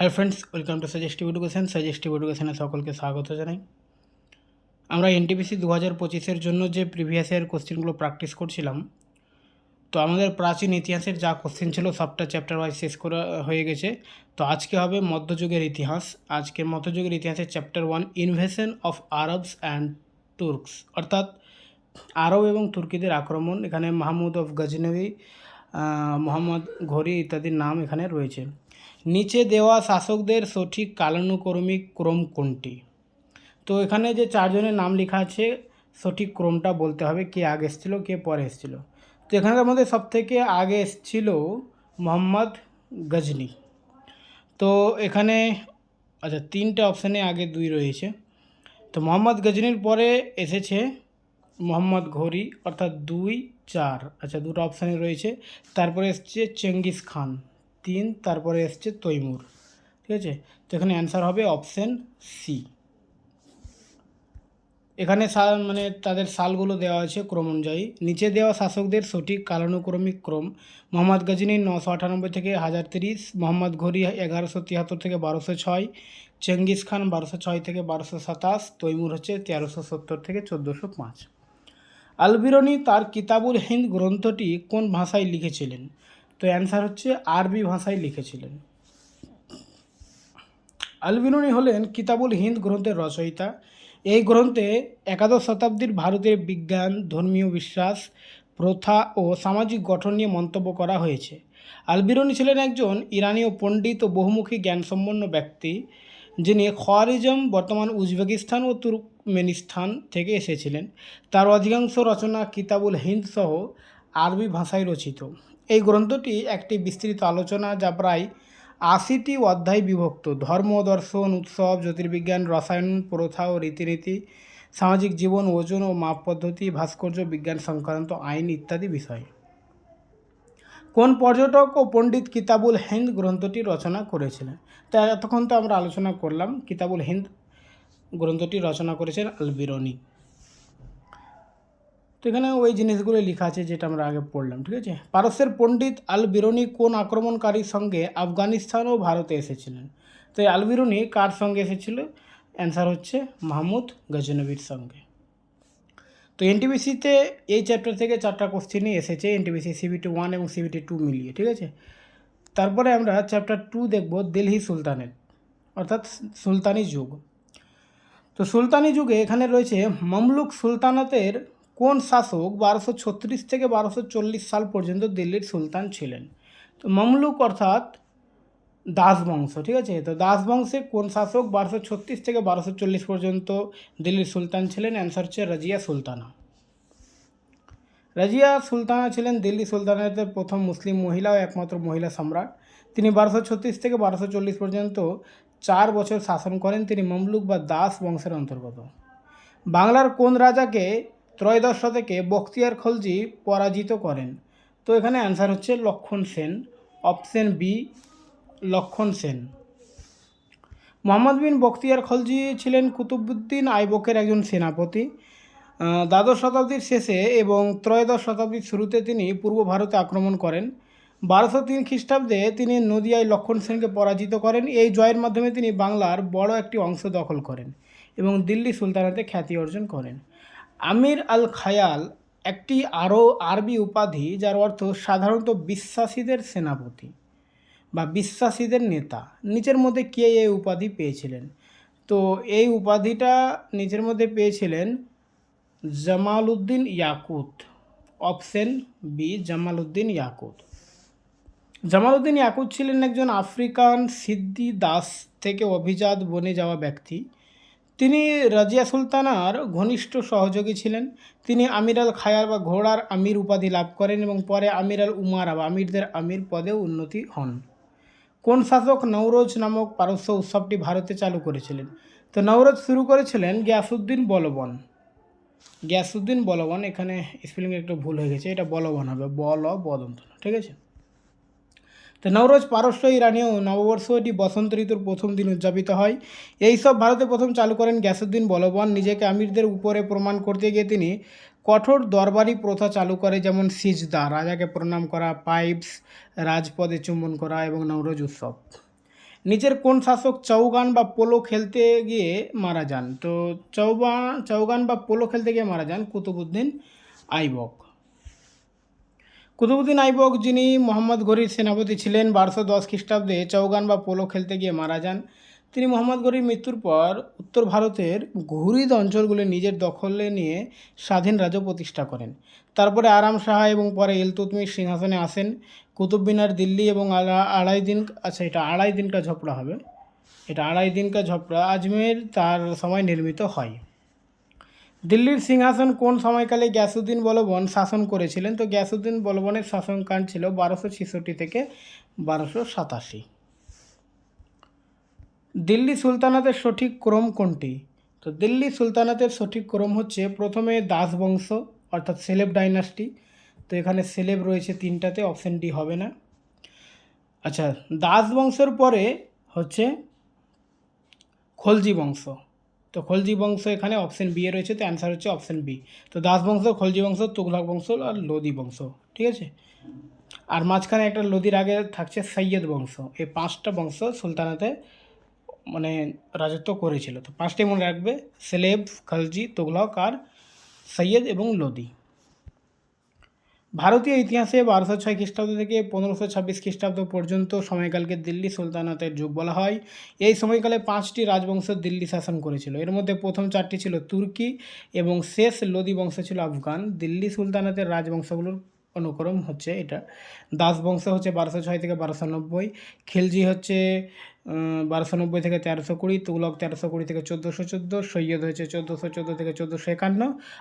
Hello friends welcome to suggestive education suggestive এডুকেশনে সকলকে স্বাগত জানাই। আমরা এনটিপিসি দু হাজার পঁচিশের জন্য যে প্রিভিয়াস ইয়ার কোশ্চেনগুলো প্র্যাকটিস করছিলাম, তো আমাদের প্রাচীন ইতিহাসের যা কোশ্চেন ছিল সবটা চ্যাপ্টার ওয়াইজ শেষ করা হয়ে গেছে। তো আজকে হবে মধ্যযুগের ইতিহাস। আজকে মধ্যযুগের ইতিহাসের chapter one invasion of Arabs and Turks অর্থাৎ আরব এবং তুর্কিদের আক্রমণ। এখানে মাহমুদ অফ গজনবী মোহাম্মদ ঘড়ি ইত্যাদির নাম এখানে রয়েছে। নিচে দেওয়া শাসকদের সঠিক কালানুক্রমিক ক্রম কোনটি? তো এখানে যে চারজনের নাম লেখা আছে, সঠিক ক্রমটা বলতে হবে কে আগে এসেছিল, কে পরে এসেছিল। তো এখানকার মধ্যে সবথেকে আগে এসেছিল মোহাম্মদ গজনি। তো এখানে আচ্ছা তিনটে অপশানে আগে দুই রয়েছে। তো মোহাম্মদ গজনির পরে এসেছে মোহাম্মদ ঘড়ি, অর্থাৎ দুই, চার। আচ্ছা দুটো অপশানে রয়েছে। তারপরে এসছে চেঙ্গিস খান। তিন, তারপরে এসছে তৈমুর। ঠিক আছে? তো এখানে অ্যান্সার হবে অপশান সি এখানে সাল মানে তাদের সালগুলো দেওয়া আছে ক্রম অনুযায়ী নিচে দেওয়া শাসকদের সঠিক কালানুক্রমিক ক্রম। মোহাম্মদ গজনী নশো আটানব্বই থেকে হাজার তিরিশ, মোহাম্মদ ঘড়ি এগারোশো তিয়াত্তর থেকে বারোশো ছয়, চেঙ্গিস খান বারোশো ছয় থেকে বারোশো সাতাশ, তৈমুর হচ্ছে তেরোশো সত্তর থেকে চোদ্দোশো পাঁচ। আলবিরনি তার কিতাবুল হিন্দ গ্রন্থটি কোন ভাষায় লিখেছিলেন? তো অ্যান্সার হচ্ছে আরবি ভাষায় লিখেছিলেন। আলবিরনি হলেন কিতাবুল হিন্দ গ্রন্থের রচয়িতা। এই গ্রন্থে একাদশ শতাব্দীর ভারতের বিজ্ঞান, ধর্মীয় বিশ্বাস, প্রথা ও সামাজিক গঠন নিয়ে মন্তব্য করা হয়েছে। আলবিরনি ছিলেন একজন ইরানীয় পণ্ডিত ও বহুমুখী জ্ঞানসম্পন্ন ব্যক্তি। খোয়ারিজম বর্তমান উজবেকিস্তান ও তুর্কমেনিস্তান থেকে এসেছিলেন, তার অধিকাংশ রচনা কিতাবুল হিন্দ সহ আরবি ভাষায় রচিত। এই গ্রন্থটি একটি বিস্তৃত আলোচনা যা প্রায় আশিটি অধ্যায় বিভক্ত। ধর্ম, দর্শন, উৎসব, জ্যোতির্বিজ্ঞান, রসায়ন, প্রথা ও রীতিনীতি, সামাজিক জীবন, ওজন ও মাপ পদ্ধতি ভাস্কর্য, বিজ্ঞান সংক্রান্ত আইন ইত্যাদি বিষয়। কোন পর্যটক ও পণ্ডিত কিতাবুল হিন্দ গ্রন্থটি রচনা করেছিলেন? তা এতক্ষণ তো আমরা আলোচনা করলাম। কিতাবুল হিন্দ গ্রন্থটি রচনা করেছেন আলবিরনি। তো এখানে ওই জিনিসগুলো লেখা আছে যেটা আমরা আগে পড়লাম, ঠিক আছে? পারস্যের পণ্ডিত আল কোন আক্রমণকারীর সঙ্গে আফগানিস্তান ও ভারতে এসেছিলেন? তো এই আল বিরনি কার সঙ্গে এসেছিল? অ্যান্সার হচ্ছে মাহমুদ গজনবীর সঙ্গে। তো এনটিবিসিতে এই চ্যাপ্টার থেকে চারটা কোশ্চেনই এসেছে এনটিবিসি সিবিটি ওয়ান এবং সিবিটি টু মিলিয়ে, ঠিক আছে? তারপরে আমরা চ্যাপ্টার টু দেখব দিল্লি সুলতানের, অর্থাৎ সুলতানি যুগ। তো সুলতানি যুগে এখানে রয়েছে মামলুক সুলতানাতের কোন শাসক বারোশো ছত্রিশ থেকে বারোশো চল্লিশ সাল পর্যন্ত দিল্লির সুলতান ছিলেন? তো মামলুক অর্থাৎ দাস বংশ, ঠিক আছে? তো দাস বংশে কোন শাসক বারোশো ছত্রিশ থেকে বারোশো চল্লিশ পর্যন্ত দিল্লির সুলতান ছিলেন? অ্যান্সার হচ্ছে রাজিয়া সুলতানা। রাজিয়া সুলতানা ছিলেন দিল্লি সুলতানাতের প্রথম মুসলিম মহিলা ও একমাত্র মহিলা সম্রাট। তিনি বারোশো ছত্রিশ থেকে বারোশো চল্লিশ পর্যন্ত চার বছর শাসন করেন। তিনি মমলুক বা দাস বংশের অন্তর্গত। বাংলার কোন রাজাকে ত্রয়োদশ শতকে বখতিয়ার খলজি পরাজিত করেন? তো এখানে অ্যান্সার হচ্ছে লক্ষণ সেন। অপশন বি লক্ষণ সেন। মোহাম্মদ বিন বখতিয়ার খলজি ছিলেন কুতুবুদ্দিন আইবকের একজন সেনাপতি। দ্বাদশ শতাব্দীর শেষে এবং ত্রয়োদশ শতাব্দীর শুরুতে তিনি পূর্ব ভারতে আক্রমণ করেন। বারোশো তিন খ্রিস্টাব্দে তিনি নদিয়ায় লক্ষণ সেনকে পরাজিত করেন। এই জয়ের মাধ্যমে তিনি বাংলার বড় একটি অংশ দখল করেন এবং দিল্লি সুলতানাতে খ্যাতি অর্জন করেন। আমির আল খায়াল একটি আরও আরবি উপাধি, যার অর্থ সাধারণত বিশ্বাসীদের সেনাপতি। বা বিশ্বাসীদের নেতা, নিজের মধ্যে কে এই উপাধি পেয়েছিলেন? তো এই উপাধিটা নিজের মধ্যে পেয়েছিলেন জামাল উদ্দিন ইয়াকুত, অপশন বি জামাল উদ্দিন ইয়াকুত। জামাল উদ্দিন ইয়াকুত ছিলেন একজন আফ্রিকান সিদ্ধি দাস থেকে অভিজাত বনে যাওয়া ব্যক্তি। তিনি রাজিয়া সুলতানার ঘনিষ্ঠ সহযোগী ছিলেন। তিনি আমির আল খায়ার বা ঘোড়ার আমির উপাধি লাভ করেন এবং পরে আমির আল উমারা বা আমিরদের আমির পদে উন্নতি হন। কোন শাসক নৌরোজ নামক পারস্য উৎসবটি ভারতে চালু করেছিলেন? তো নৌরোজ শুরু করেছিলেন গিয়াসুদ্দিন বলবন। গিয়াসুদ্দিন বলবন, এখানে স্পেলিং একটু ভুল হয়ে গেছে, এটা বলবন হবে, বল, বদন্ত, ঠিক আছে? তো নবরোজ পারস্য, ইরানীয় নববর্ষ এটি বসন্ত ঋতুর প্রথম দিন উদযাপিত হয়। এইসব ভারতে প্রথম চালু করেন গ্যাসুদ্দিন বলবন। নিজেকে আমিরদের উপরে প্রমাণ করতে গিয়ে তিনি কঠোর দরবারি প্রথা চালু করে, যেমন সিজদা, রাজাকে প্রণাম করা, পাইপস, রাজপদে চুম্বন করা এবং নবরোজ উৎসব। নিজের কোন শাসক চৌগান বা পোলো খেলতে গিয়ে মারা যান? তো চৌবা চৌগান বা পোলো খেলতে গিয়ে মারা যান কুতুবুদ্দিন আইবক। কুতুবুদ্দিন আইবক যিনি মোহাম্মদ ঘুরির সেনাপতি ছিলেন, বারোশো দশ খ্রিস্টাব্দে চৌগান বা পোলো খেলতে গিয়ে মারা যান। তিনি মোহাম্মদ ঘুরির মৃত্যুর পর উত্তর ভারতের ঘুরিদ অঞ্চলগুলি নিজের দখলে নিয়ে স্বাধীন রাজ্য প্রতিষ্ঠা করেন। তারপরে আরাম শাহ এবং পরে ইলতুতমিশ সিংহাসনে আসেন। কুতুব মিনার দিল্লি এবং আড়া- আড়াই দিন আচ্ছা এটা আড়াই দিন কা ঝপড়া হবে। এটা আড়াই দিন কা ঝপড়া আজমের তার সময় নির্মিত হয়। দিল্লির সিংহাসন কোন সময়কালে গ্যাসুদ্দিন বলবন শাসন করেছিলেন? তো গ্যাসুদ্দিন বলবনের শাসনকাল ছিল বারোশো ছেষট্টি থেকে বারোশো সাতাশি। দিল্লি সুলতানাতের সঠিক ক্রম কোনটি? তো দিল্লি সুলতানাতের সঠিক ক্রম হচ্ছে প্রথমে দাস বংশ, অর্থাৎ সেলেব ডাইনাস্টি। তো এখানে সেলেব রয়েছে তিনটাতে, অপশন ডি হবে না। আচ্ছা দাস বংশের পরে হচ্ছে খলজি বংশ। তো খলজি বংশ এখানে অপশন বি এ রয়েছে, তো অ্যান্সার হচ্ছে অপশন বি। তো দাস বংশ, খলজি বংশ তুগলক বংশ আর লোদি বংশ, ঠিক আছে? আর মাঝখানে একটা লোদির আগে থাকছে সৈয়দ বংশ। এই পাঁচটা বংশ সুলতানাতে মানে রাজত্ব করেছিল। তো পাঁচটি মনে রাখবে, সেলেব, খালজি, তুগলক আর সৈয়দ এবং লোদি। ভারতীয় ইতিহাসে বারোশো ছয় খ্রিস্টাব্দ থেকে পনেরোশো ছাব্বিশ খ্রিস্টাব্দ পর্যন্ত সময়কালকে দিল্লি সুলতানাতের যুগ বলা হয়। এই সময়কালে পাঁচটি রাজবংশ দিল্লি শাসন করেছিল। এর মধ্যে প্রথম চারটি ছিল তুর্কি এবং শেষ লোদি বংশ ছিল আফগান। দিল্লি সুলতানাতের রাজবংশগুলোর অনুক্রম হচ্ছে এটা। দাস বংশ হচ্ছে বারোশো ছয় থেকে বারোশো নব্বই, খিলজি হচ্ছে বারোশো নব্বই থেকে তেরোশো কুড়ি, তুগলক তেরোশো কুড়ি থেকে চোদ্দোশো চোদ্দ, সৈয়দ হচ্ছে চোদ্দোশো চোদ্দ থেকে চোদ্দোশো একান্ন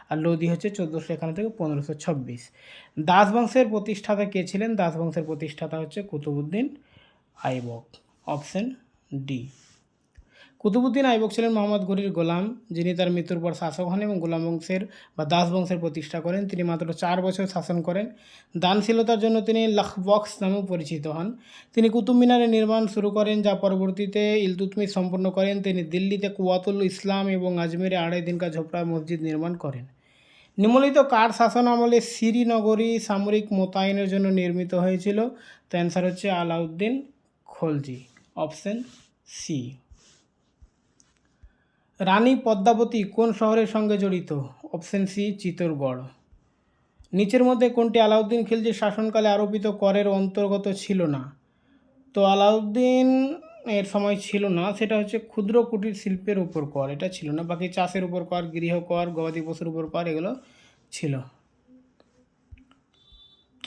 আর লোদি হচ্ছে চোদ্দোশো একান্ন থেকে পনেরোশো ছাব্বিশ। দাস বংশের প্রতিষ্ঠাতা কে ছিলেন? দাস বংশের প্রতিষ্ঠাতা হচ্ছে কুতুবুদ্দিন আইবক। Option D. কুতুবুদ্দিন আইবক ছিলেন মোহাম্মদ ঘুরির গোলাম, যিনি তার মৃত্যুর পর শাসক হন এবং গোলাম বংশের বা দাস বংশের প্রতিষ্ঠা করেন। তিনি মাত্র চার বছর শাসন করেন। দানশীলতার জন্য তিনি লাখবক্স নামেও পরিচিত হন। তিনি কুতুব মিনারের নির্মাণ শুরু করেন, যা পরবর্তীতে ইলতুতমিশ সম্পন্ন করেন। তিনি দিল্লিতে কুয়াতুল ইসলাম এবং আজমেরে আড়াই দিনকা ঝোপড়া মসজিদ নির্মাণ করেন। নিম্নলিখিত কার শাসন আমলে শ্রীনগরী সামরিক মোতায়েনের জন্য নির্মিত হয়েছিল। তো অ্যান্সার হচ্ছে আলাউদ্দিন খলজি। অপশন সি রানী পদ্মাবতী কোন শহরের সঙ্গে জড়িত? Option C Chittorgarh. নিচের মধ্যে কোনটি আলাউদ্দিন খিলজির শাসনকালে আরোপিত করের অন্তর্গত ছিল না? তো আলাউদ্দিন এর সময় ছিল না, সেটা হচ্ছে ক্ষুদ্র কুটির শিল্পের উপর কর। এটা ছিল না, বাকি চাষের উপর কর গৃহকর গবাদি পশুর উপর কর, এগুলো ছিল।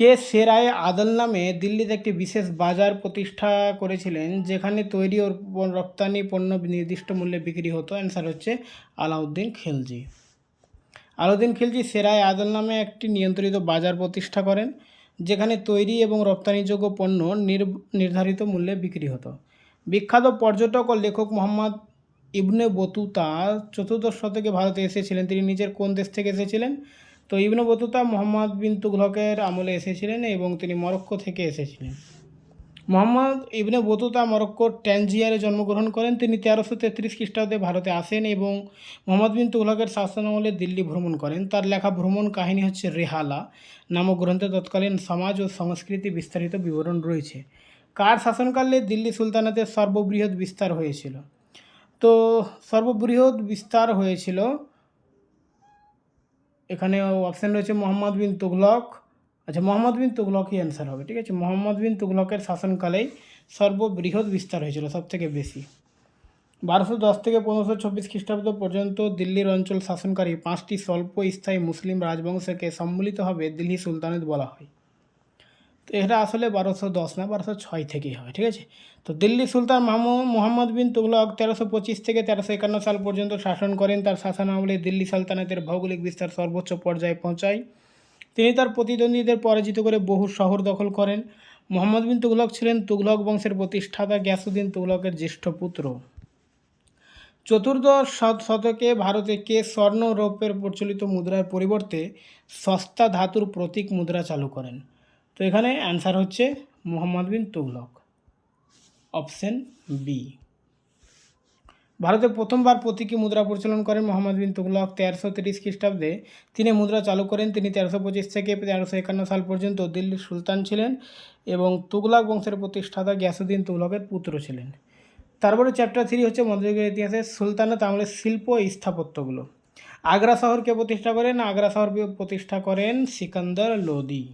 কে সেরায় আদল নামে দিল্লিতে একটি বিশেষ বাজার প্রতিষ্ঠা করেছিলেন, যেখানে তৈরি ও রপ্তানি পণ্য নির্দিষ্ট মূল্যে বিক্রি হতো? অ্যান্সার হচ্ছে আলাউদ্দিন খিলজি। আলাউদ্দিন খিলজি সেরায় আদল নামে একটি নিয়ন্ত্রিত বাজার প্রতিষ্ঠা করেন, যেখানে তৈরি এবং রপ্তানিযোগ্য পণ্য নির- নির্ধারিত মূল্যে বিক্রি হতো। বিখ্যাত পর্যটক ও লেখক মোহাম্মদ ইবনে বতুতা চতুর্দশ শতকে ভারতে এসেছিলেন। তিনি নিজের কোন দেশ থেকে এসেছিলেন? তো ইবনে বতুতা মোহাম্মদ বিন তুঘলকের আমলে এসেছিলেন এবং তিনি মরক্কো থেকে এসেছিলেন। মোহাম্মদ ইবনে বতুতা মরক্কোর ট্যানজিয়ারে জন্মগ্রহণ করেন। তিনি তেরোশো তেত্রিশ খ্রিস্টাব্দে ভারতে আসেন এবং মোহাম্মদ বিন তুঘলকের শাসন আমলে দিল্লি ভ্রমণ করেন। তার লেখা ভ্রমণ কাহিনী হচ্ছে রেহালা নামক গ্রন্থে তৎকালীন সমাজ ও সংস্কৃতি বিস্তারিত বিবরণ রয়েছে। কার শাসনকালে দিল্লি সুলতানাতের সর্ববৃহৎ বিস্তার হয়েছিল? তো সর্ববৃহৎ বিস্তার হয়েছিল এখানে অপশান রয়েছে মোহাম্মদ বিন তুঘলক। আচ্ছা মোহাম্মদ বিন তুঘলকই অ্যান্সার হবে, ঠিক আছে? মোহাম্মদ বিন তুঘলকের শাসনকালেই সর্ববৃহৎ বিস্তার হয়েছিল সব থেকে বেশি। বারোশো দশ থেকে পনেরোশো চব্বিশ খ্রিস্টাব্দ পর্যন্ত দিল্লির অঞ্চল শাসনকারী পাঁচটি স্বল্প স্থায়ী মুসলিম রাজবংশকে সম্মিলিতভাবে দিল্লি সুলতানেত বলা হয়। এটা আসলে বারোশো দশ না, বারোশো ছয় থেকেই হবে, ঠিক আছে? তো দিল্লি সুলতান মাহমু- মোহাম্মদ বিন তুগলক তেরোশো পঁচিশ থেকে তেরোশো একান্ন সাল পর্যন্ত শাসন করেন। তার শাসন আমলে দিল্লি সালতানাতের ভৌগোলিক বিস্তার সর্বোচ্চ পর্যায়ে পৌঁছায়। তিনি তার প্রতিদ্বন্দ্বীদের পরাজিত করে বহু শহর দখল করেন। মোহাম্মদ বিন তুগলক ছিলেন তুগলক বংশের প্রতিষ্ঠাতা গ্যাসুদ্দিন তুগলকের জ্যেষ্ঠ পুত্র। চতুর্দশ শত- শতকে ভারতে কে স্বর্ণ রৌপ্যের প্রচলিত মুদ্রার পরিবর্তে সস্তা ধাতুর প্রতীক মুদ্রা চালু করেন। তো এখানে অ্যান্সার হচ্ছে মোহাম্মদ বিন তুগলক অপশন বি ভারতে প্রথমবার প্রতীকী মুদ্রা প্রচলন করেন মোহাম্মদ বিন তুগলক তেরোশো তিরিশ খ্রিস্টাব্দে। তিনি মুদ্রা চালু করেন, তিনি তেরোশো পঁচিশ থেকে তেরোশো একান্ন সাল পর্যন্ত দিল্লির সুলতান ছিলেন এবং তুগলক বংশের প্রতিষ্ঠাতা গ্যাসুদ্দিন তুগলকের পুত্র ছিলেন। তারপরে চ্যাপ্টার থ্রি হচ্ছে মধ্যযুগের ইতিহাসে সুলতানাত আমলের শিল্প স্থাপত্যগুলো। আগ্রা শহরকে প্রতিষ্ঠা করেন, আগ্রা শহর প্রতিষ্ঠা করেন সিকান্দার লোদি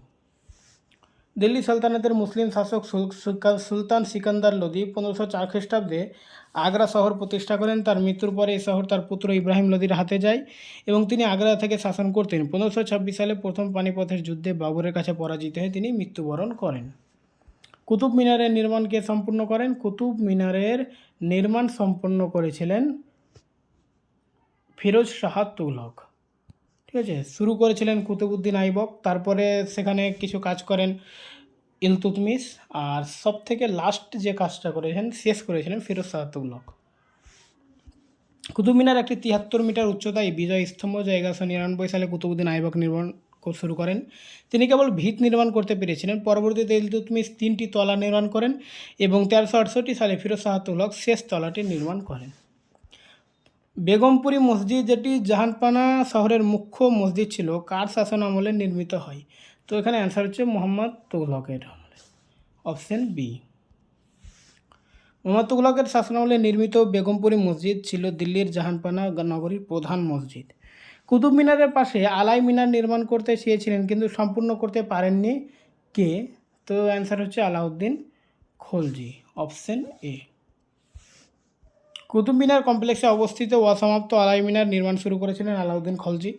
দিল্লি সালতানাতের মুসলিম শাসক সুলতান সিকান্দার লোদি পনেরোশো চার খ্রিস্টাব্দে আগ্রা শহর প্রতিষ্ঠা করেন। তার মৃত্যুর পরে এই শহর তার পুত্র ইব্রাহিম লোদির হাতে যায় এবং তিনি আগ্রা থেকে শাসন করতেন। পনেরোশো ছাব্বিশ সালে প্রথম পানিপথের যুদ্ধে বাবরের কাছে পরাজিত হয়ে তিনি মৃত্যুবরণ করেন। কুতুব মিনারের নির্মাণকে সম্পূর্ণ করেন? কুতুব মিনারের নির্মাণ সম্পন্ন করেছিলেন ফিরোজ শাহ তুঘলক। ঠিক আছে? শুরু করেছিলেন কুতুবুদ্দিন আইবক, তারপরে সেখানে কিছু কাজ করেন ইলতুতমিস আর সব থেকে লাস্ট যে কাজটা করেছেন, শেষ করেছিলেন ফিরোজ শাহ তুঘলক কুতুব মিনার একটি তিয়াত্তর মিটার উচ্চতায় বিজয় স্তম্ভ এগারোশো নিরানব্বই সালে কুতুবুদ্দিন আইবক নির্মাণ শুরু করেন। তিনি কেবল ভিত নির্মাণ করতে পেরেছিলেন, পরবর্তীতে ইলতুতমিস তিনটি তলা নির্মাণ করেন এবং তেরোশো আটষট্টি সালে ফিরোজ শাহ শেষ তলাটি নির্মাণ করেন। বেগমপুরী মসজিদ যেটি জাহানপানা শহরের মুখ্য মসজিদ ছিল, কার শাসন আমলে নির্মিত হয়? তো এখানে অ্যান্সার হচ্ছে মোহাম্মদ তুগলকের আমলে। অপশন বি মোহাম্মদ তুগলকের শাসনামলে নির্মিত বেগমপুরী মসজিদ ছিল দিল্লির জাহানপানা নগরীর প্রধান মসজিদ। কুতুব মিনারের পাশে আলাই মিনার নির্মাণ করতে চেয়েছিলেন, কিন্তু সম্পূর্ণ করতে পারেননি কে? তো অ্যান্সার হচ্ছে আলাউদ্দিন খলজি। অপশন এ কুতুব মিনার কমপ্লেক্সে অবস্থিত অসমাপ্ত আলাই মিনার নির্মাণ শুরু করেছিলেন আলাউদ্দিন খলজি।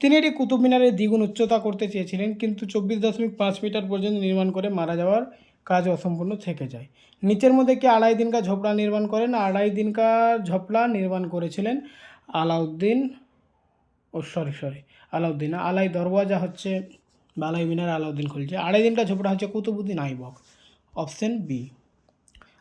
তিনি এটি কুতুব মিনারের দ্বিগুণ উচ্চতা করতে চেয়েছিলেন, কিন্তু চব্বিশ দশমিক পাঁচ মিটার পর্যন্ত নির্মাণ করে মারা যাওয়ার কাজ অসম্পূর্ণ থেকে যায়। নিচের মধ্যে কি আড়াই দিনকা ঝোপড়া নির্মাণ করেন, আড়াই দিনকা ঝোপড়া নির্মাণ করেছিলেন আলাউদ্দিন, ও সরি সরি, আলাউদ্দিন, আলাই দরওয়াজা হচ্ছে বা আলাই মিনার আলাউদ্দিন খলজি। আড়াই দিনকা ঝোপড়া হচ্ছে কুতুবুদ্দিন আইবক, অপশন বি।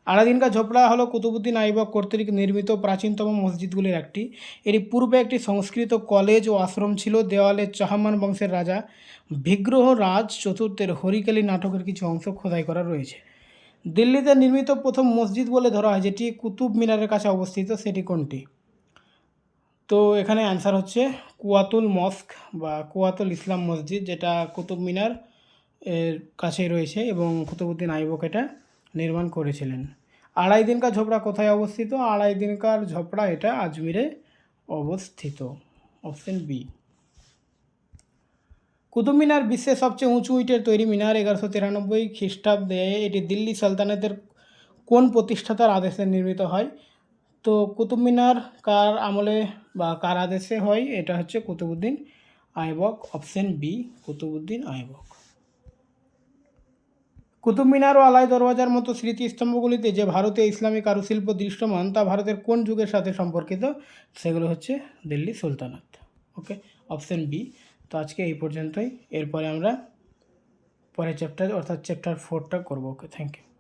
আলাদিনকা ঝোপড়া হলো কুতুবুদ্দিন আইবক কর্তৃক নির্মিত প্রাচীনতম মসজিদগুলির একটি। এটি পূর্বে একটি সংস্কৃত কলেজ ও আশ্রম ছিল, দেওয়ালে চাহমান বংশের রাজা বিগ্রহ রাজ চতুর্থের হরিকালী নাটকের কিছু অংশ খোদাই করা রয়েছে। দিল্লিতে নির্মিত প্রথম মসজিদ বলে ধরা হয়, যেটি কুতুব মিনারের কাছে অবস্থিত, সেটি কোনটি? তো এখানে অ্যান্সার হচ্ছে কুয়াতুল মস্ক বা কুয়াতুল ইসলাম মসজিদ, যেটা কুতুব মিনার এর কাছেই রয়েছে এবং কুতুবুদ্দিন আইবক এটা নির্মাণ করেছিলেন। আড়াই দিনকার ঝোপড়া কোথায় অবস্থিত? আড়াই দিনকার ঝোপড়া এটা আজমিরে অবস্থিত। অপশন বি কুতুব মিনার বিশ্বের সবচেয়ে উঁচু ইটের তৈরি মিনার এগারোশো তিরানব্বই খ্রিস্টাব্দে এটি দিল্লি সালতানাতের কোন প্রতিষ্ঠাতার আদেশে নির্মিত হয়? তো কুতুব মিনার কার আমলে বা কার আদেশে হয়? এটা হচ্ছে কুতুবুদ্দিন আইবক অপশন বি কুতুবুদ্দিন আইবক কুতুব মিনার ও আলাই দরওয়াজার মতো স্মৃতিস্তম্ভগুলিতে যে ভারতীয় ইসলামী কারুশিল্প দৃশ্যমান, তা ভারতের কোন যুগের সাথে সম্পর্কিত? সেগুলো হচ্ছে দিল্লি সুলতানাত। ওকে অপশান বি তো আজকে এই পর্যন্তই। এরপরে আমরা পরের চ্যাপ্টার অর্থাৎ চ্যাপ্টার ফোরটা করব। Okay thank you